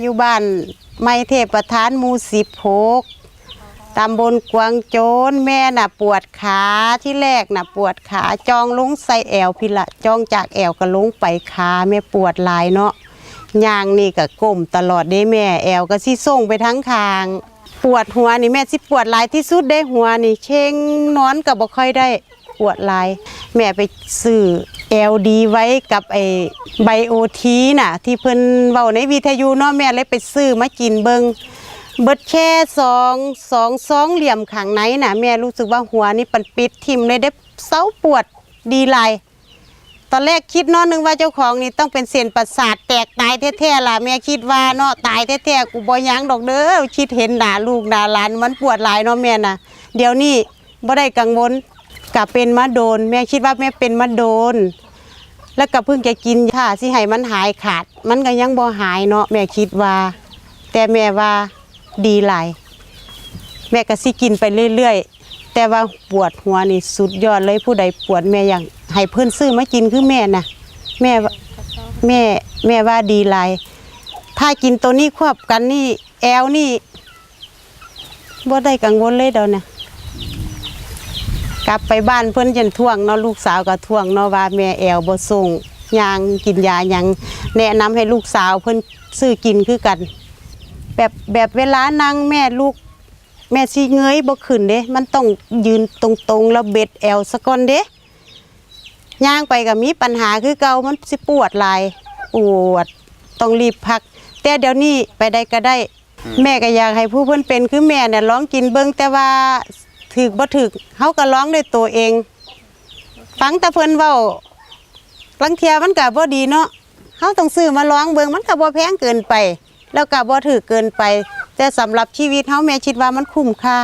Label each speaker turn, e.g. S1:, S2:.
S1: อยู่บ้านไม้เทพประธานหมูสิบหกตำบลกวางโจนแม่น่ะปวดขาที่แรกน่ะปวดขาจองลงใส่แอวพี่ละจองจากแอวก็ลงไปขาแม่ปวดหลายเนาะย่างนี่ก็ก้มตลอดเด้แม่แอวก็สิส่งไปทั้งคาง ปวดหัวนี่แม่สิปวดหลายที่สุดได้หัวนี่เชงนอนก็บ่ค่อยได้ปวดหลาย แม่ไปซื้อ LD ไว้กับไอ้ไบโอทีน่ะ ที่เพิ่นเว้าในวิทยุเนาะแม่เลยไปซื้อมากินเบิงเบิดแค่สองสองสองเหลี่ยมข้างในน่ะ แม่รู้สึกว่าหัวนี่ปันปิดทิ่มเลยได้เซาปวดดีหลตอนแรกคิดเนาะนึกว่าเจ้าของนี่ต้องเป็นเส้นประสาทแตกตายแท้ๆล่ะแม่คิดว่าเนาะตายแท้ๆกูบ่ยั้งดอกเด้อคิดเห็นหน้าลูกหน้าหลานมันปวดหลายเนาะแม่น่ะ เดี๋ยวนี้บ่ได้กังวลกลับเป็นมาโดน แม่คิดว่าแม่เป็นมาโดน แล้วก็เพิ่งจะกินค่ะสิให้มันหายขาด มันก็ยังบ่หายเนาะแม่คิดว่า แต่แม่ว่าดีหลายแม่ก็สิกินไปเรื่อยๆ แต่ว่าปวดหัวนี่สุดยอดเลยผู้ใดปวดแม่อย่างให้เพื่อนซื้อมากินคือแม่น่ะแม่แม่แม่ว่าดีหลายถ้ากินตัวนี้ควบกันนี่แอลนี่บ่ได้กังวลเลยเดานะ กลับไปบ้านเพิ่นจันท่วงเนาะลูกสาวก็ท่วงเนาะว่าแม่แอลบ่ส่งยางกินยาหยังแนะนำให้ลูกสาวเพิ่นซื้อกินคือกัน แบบแบบเวลานั่งแม่ลูก แม่สิเงยบ่ขึ้นเด้ มันต้องยืนตรงๆแล้วเบ็ดแอวซะก่อนเด้ย่างไปก็มีปัญหาคือเก่ามันสิปวดหลายปวดต้องรีบพัก แต่เดี๋ยวนี้ไปได้ก็ได้ แม่ก็อยากให้ผู้เพิ่นเป็นคือแม่เนี่ยร้องกินเบิ่งแต่ว่า ถึกบ่ถึกเขาก็ร้องด้วยตัวเอง ฟังตะเพิ่นเว้าลังเทียมันก็บ่ดีเนาะเขาต้องซื้อมาร้องเบิงมันก็บ่แพงเกินไป แล้วก็บ่ถือเกินไป แต่สำหรับชีวิตเขาแม่คิดว่ามันคุ้มค่า